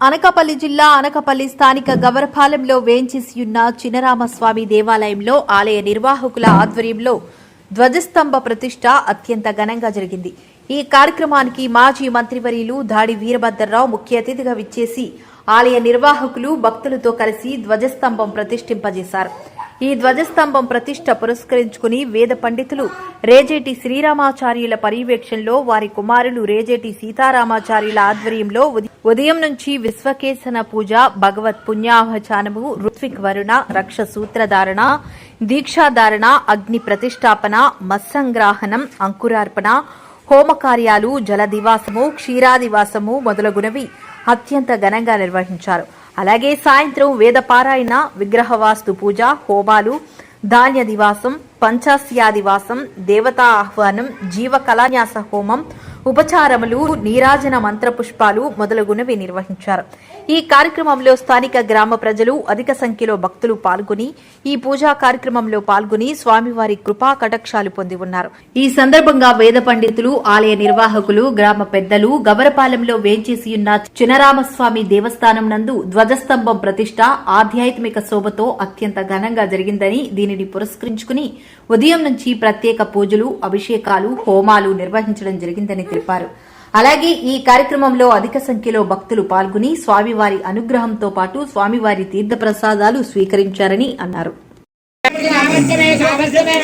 అనకాపల్లి జిల్లా అనకాపల్లి స్థానిక గవరపాలెంలో వేంచేసియున్న చినరామస్వామి దేవాలయంలో ఆలయ నిర్వాహకుల ఆధ్వర్యంలో ధ్వజస్తంభ ప్రతిష్ట అత్యంత ఘనంగా జరిగింది. ఈ కార్యక్రమానికి మాజీ మంత్రివర్యులు దాడి వీరభద్రరావు ముఖ్య అతిథిగా విచ్చేసి ఆలయ నిర్వాహకులు భక్తులతో కలిసి ధ్వజస్తంభం ప్రతిష్ఠింపజేశారు. ఈ ధ్వజస్తంభం ప్రతిష్ట పురస్కరించుకుని వేద పండితులు రేజేటి శ్రీరామాచార్యుల పర్యవేక్షణలో వారి కుమారులు రేజేటి సీతారామాచార్యుల ఆధ్వర్యంలో ఉదయం నుంచి విశ్వకేశన పూజ భగవత్ పుణ్యాహచానము ఋత్విక్ వరుణ రక్ష సూత్రధారణ దీక్షాధారణ అగ్ని ప్రతిష్టాపన మత్సంగ్రాహనం అంకురార్పణ హోమకార్యాలు జలదివాసము క్షీరాదివాసము మొదలగునవి అత్యంత ఘనంగా నిర్వహించారు. అలాగే సాయంత్రం వేద పారాయణ విగ్రహవాస్తు పూజ హోమాలు ధాన్య దివాసం పంచాస్యాదివాసం దేవతా ఆహ్వానం జీవ కళాన్యాస హోమం ఉపచారములు నీరాజన మంత్ర పుష్పాలు మొదలగునవి నిర్వహించారు. ఈ కార్యక్రమంలో స్థానిక గ్రామ ప్రజలు అధిక సంఖ్యలో భక్తులు పాల్గొని ఈ పూజా కార్యక్రమంలో పాల్గొని స్వామివారి కృపా కటాక్షాలు పొంది ఉన్నారు. ఈ సందర్భంగా వేద పండితులు ఆలయ నిర్వాహకులు గ్రామ పెద్దలు గవరపాలెంలో వేంచేసియున్న చినరామస్వామి దేవస్థానం నందు ధ్వజస్తంభం ప్రతిష్ట ఆధ్యాత్మిక శోభతో అత్యంత ఘనంగా జరిగిందని దీనిని పురస్కరించుకుని ఉదయం నుంచి ప్రత్యేక పూజలు అభిషేకాలు హోమాలు నిర్వహించడం జరిగిందని తెలిపారు. అలాగే ఈ కార్యక్రమంలో అధిక సంఖ్యలో భక్తులు పాల్గొని స్వామివారి అనుగ్రహంతో పాటు స్వామివారి తీర్థప్రసాదాలు స్వీకరించారని అన్నారు. రామశ్చమే సామశ్చమే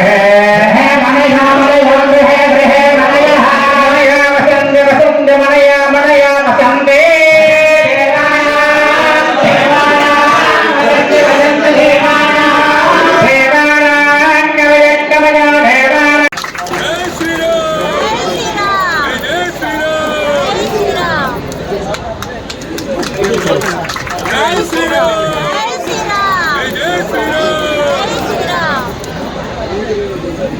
है। माने यहाँ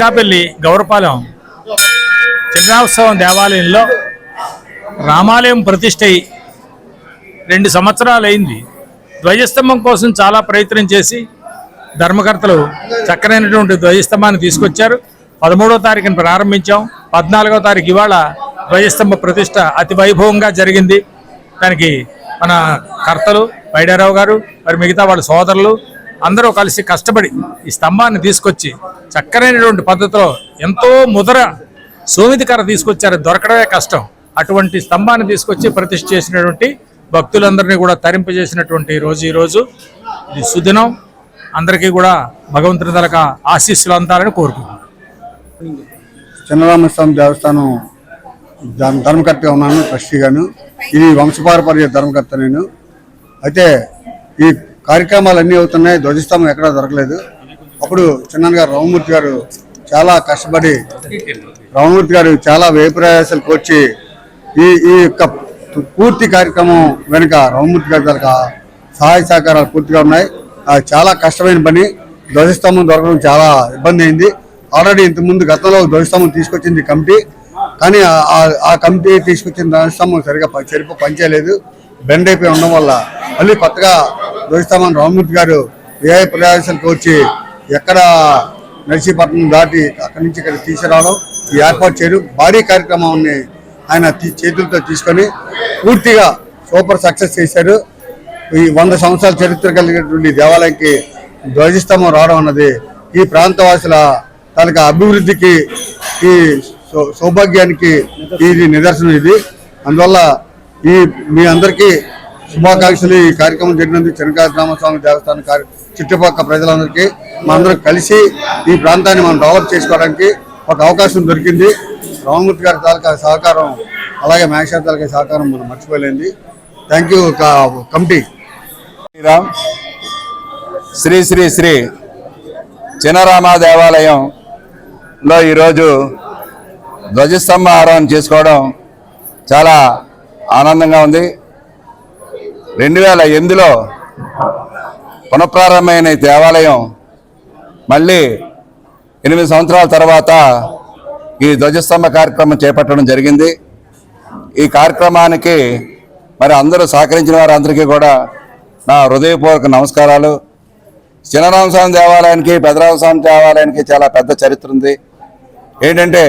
అనకాపల్లి గౌరపాలెం చిన్నోత్సవం దేవాలయంలో రామాలయం ప్రతిష్టై రెండు సంవత్సరాలు అయింది ధ్వజస్తంభం కోసం చాలా ప్రయత్నం చేసి ధర్మకర్తలు చక్కనైనటువంటి ధ్వజస్తంభాన్ని తీసుకొచ్చారు. పదమూడో తారీఖున ప్రారంభించాం. పద్నాలుగో తారీఖు ఇవాళ ధ్వజస్తంభ ప్రతిష్ట అతి వైభవంగా జరిగింది. దానికి మన కర్తలు వైడారావు గారు మరి మిగతా వాళ్ళ సోదరులు అందరూ కలిసి కష్టపడి ఈ స్తంభాన్ని తీసుకొచ్చి చక్కనైనటువంటి పద్ధతిలో ఎంతో ముదర సోమితికర తీసుకొచ్చారు. దొరకడమే కష్టం. అటువంటి స్తంభాన్ని తీసుకొచ్చి ప్రతిష్ఠ చేసినటువంటి భక్తులందరినీ కూడా తరింపజేసినటువంటి రోజు ఈ రోజు. ఇది సుదినం. అందరికీ కూడా భగవంతుని తలక ఆశీస్సులు అందాలని కోరుకుంటున్నాను. చిన్నరామస్వామి దేవస్థానం ధర్మకర్తగా ఉన్నాను ట్రస్టీగాను ఇది వంశపారపర్య ధర్మకర్త నేను. అయితే ఈ కార్యక్రమాలు అన్నీ అవుతున్నాయి. ధ్వజస్తంభం ఎక్కడా దొరకలేదు. అప్పుడు చిన్న గారు రామమూర్తి గారు చాలా కష్టపడి రామమూర్తి గారు చాలా వ్యయప్రయాసాలు కోర్చి ఈ ఈ యొక్క పూర్తి కార్యక్రమం వెనుక రామమూర్తి గారి తరక సహాయ సహకారాలు పూర్తిగా ఉన్నాయి. అది చాలా కష్టమైన పని. ధ్వజస్తంభం దొరకడం చాలా ఇబ్బంది అయింది. ఆల్రెడీ ఇంతకుముందు గతంలో ధ్వజస్తంభం తీసుకొచ్చింది కమిటీ. కానీ ఆ- కమిటీ తీసుకొచ్చిన ధ్వజస్తంభం సరిగా సరిపో పనిచేయలేదు. బెండ్ అయిపోయి ఉండడం వల్ల మళ్ళీ కొత్తగా ధ్వజస్తంభం రామమూర్తి గారు ఏ ప్రయాసాలకు వచ్చి ఎక్కడ నర్సీపట్నం దాటి అక్కడి నుంచి ఇక్కడ తీసుకురావడం ఈ ఏర్పాటు చేయడం భారీ కార్యక్రమాన్ని ఆయన చేతులతో తీసుకొని పూర్తిగా సూపర్ సక్సెస్ చేశారు. ఈ వంద సంవత్సరాల చరిత్ర కలిగినటువంటి దేవాలయానికి ధ్వజస్తంభం రావడం అన్నది ఈ ప్రాంతవాసుల తాలూకా అభివృద్ధికి ఈ సౌ- సౌభాగ్యానికి ఇది నిదర్శనం ఇది. అందువల్ల ఈ మీ అందరికీ శుభాకాంక్షలు. ఈ కార్యక్రమం జరిగినందుకు చెనకాయ రామస్వామి దేవస్థానం చుట్టుపక్కల ప్రజలందరికీ మనందరం కలిసి ఈ ప్రాంతాన్ని మనం డెవలప్ చేసుకోవడానికి ఒక అవకాశం దొరికింది. రామమూర్తి గారి తాలూకా సహకారం అలాగే మేఘశాల తాలూకా సహకారం మనం మర్చిపోలేంది thank you committee. Sriram Sri Sri Sri Chinarama దేవాలయంలో ఈరోజు ధ్వజస్తంభ ఆరోహణ చేసుకోవడం చాలా ఆనందంగా ఉంది. రెండు వేల ఎనిమిదిలో పునఃప్రారంభమైన దేవాలయం మళ్ళీ ఎనిమిది సంవత్సరాల తర్వాత ఈ ధ్వజస్తంభ కార్యక్రమం చేపట్టడం జరిగింది. ఈ కార్యక్రమానికి మరి అందరూ సహకరించిన వారందరికీ కూడా నా హృదయపూర్వక నమస్కారాలు. చిన్నరామస్వామి దేవాలయానికి పెదరామస్వామి దేవాలయానికి చాలా పెద్ద చరిత్ర ఉంది. ఏంటంటే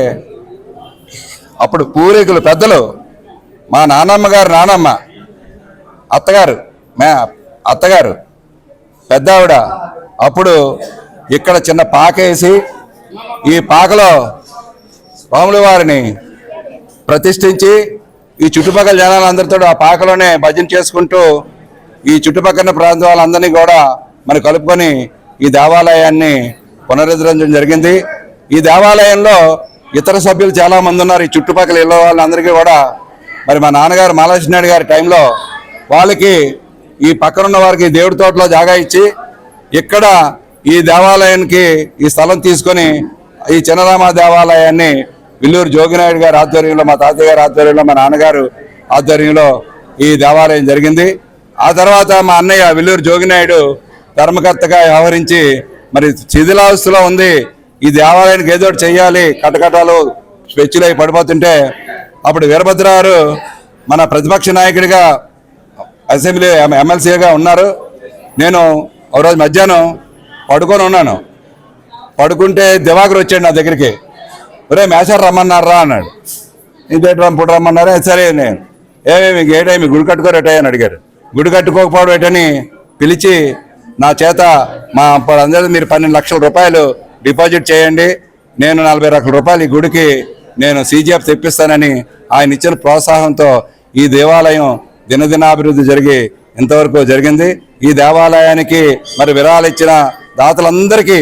అప్పుడు పూర్వీకులు పెద్దలు మా నాన్నమ్మ గారు నానమ్మ అత్తగారు మే అత్తగారు పెద్ద ఆవిడ అప్పుడు ఇక్కడ చిన్న పాక వేసి ఈ పాకలో రాముల వారిని ప్రతిష్ఠించి ఈ చుట్టుపక్కల జనాలందరితో ఆ పాకలోనే భజన చేసుకుంటూ ఈ చుట్టుపక్కల ప్రాంత వాళ్ళందరినీ కూడా మరి కలుపుకొని ఈ దేవాలయాన్ని పునరుద్ధరించడం జరిగింది. ఈ దేవాలయంలో ఇతర సభ్యులు చాలా మంది ఉన్నారు. ఈ చుట్టుపక్కల ఇళ్ళ వాళ్ళందరికీ కూడా మరి మా నాన్నగారు మాలకృష్ణ గారి టైంలో వాళ్ళకి ఈ పక్కనున్న వారికి దేవుడి తోటలో జాగా ఇచ్చి ఇక్కడ ఈ దేవాలయానికి ఈ స్థలం తీసుకొని ఈ చిన్నరామ దేవాలయాన్ని విల్లూరు జోగినాయుడు గారి ఆధ్వర్యంలో మా తాతయ్య గారి ఆధ్వర్యంలో మా నాన్నగారు ఆధ్వర్యంలో ఈ దేవాలయం జరిగింది. ఆ తర్వాత మా అన్నయ్య విల్లూరు జోగినాయుడు ధర్మకర్తగా వ్యవహరించి మరి శిథిలావస్థలో ఉంది. ఈ దేవాలయానికి ఏదో ఒకటి చెయ్యాలి కటకటాలు స్పెచ్చులై పడిపోతుంటే అప్పుడు వీరభద్రారు మన ప్రతిపక్ష నాయకుడిగా అసెంబ్లీ ఎమ్మెల్సీగా ఉన్నారు. నేను ఒక రోజు మధ్యాహ్నం పడుకొని ఉన్నాను. పడుకుంటే దివాకర్ వచ్చాడు నా దగ్గరికి. ఒరే మేసారు రమ్మన్నారా? అన్నాడు. ఇంకేటి రమ్మ రమ్మన్నారా? సరే నేను. ఏమేమి మీకు గుడి కట్టుకోరేటా? అని అడిగారు గుడి కట్టుకోకపోవడం ఏటని పిలిచి నా చేత మా అందరూ మీరు పన్నెండు లక్షల రూపాయలు డిపాజిట్ చేయండి. నేను నలభై లక్షల రూపాయలు ఈ గుడికి నేను సీజీఎఫ్ తెప్పిస్తానని ఆయన ఇచ్చిన ప్రోత్సాహంతో ఈ దేవాలయం దినదినాభివృద్ధి జరిగి ఇంతవరకు జరిగింది? ఈ దేవాలయానికి మరి విరాళిచ్చిన ఇచ్చిన దాతలందరికీ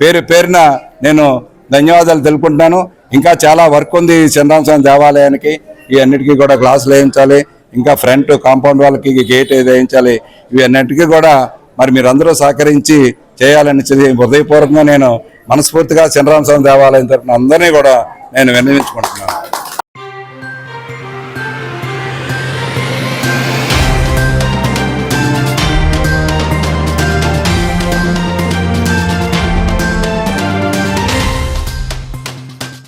పేరు పేరున నేను ధన్యవాదాలు తెలుపుకుంటున్నాను. ఇంకా చాలా వర్క్ ఉంది ఈ దేవాలయానికి. ఈ అన్నిటికీ కూడా గ్లాసులు వేయించాలి. ఇంకా ఫ్రంట్ కాంపౌండ్ వాళ్ళకి గేట్ ఏది వేయించాలి. ఇవి అన్నిటికీ కూడా మరి మీరందరూ సహకరించి చేయాలని హృదయపూర్వకంగా నేను మనస్ఫూర్తిగా చంద్రాంస్వామి దేవాలయం తరఫున అందరినీ కూడా నేను విన్నవించుకుంటున్నాను.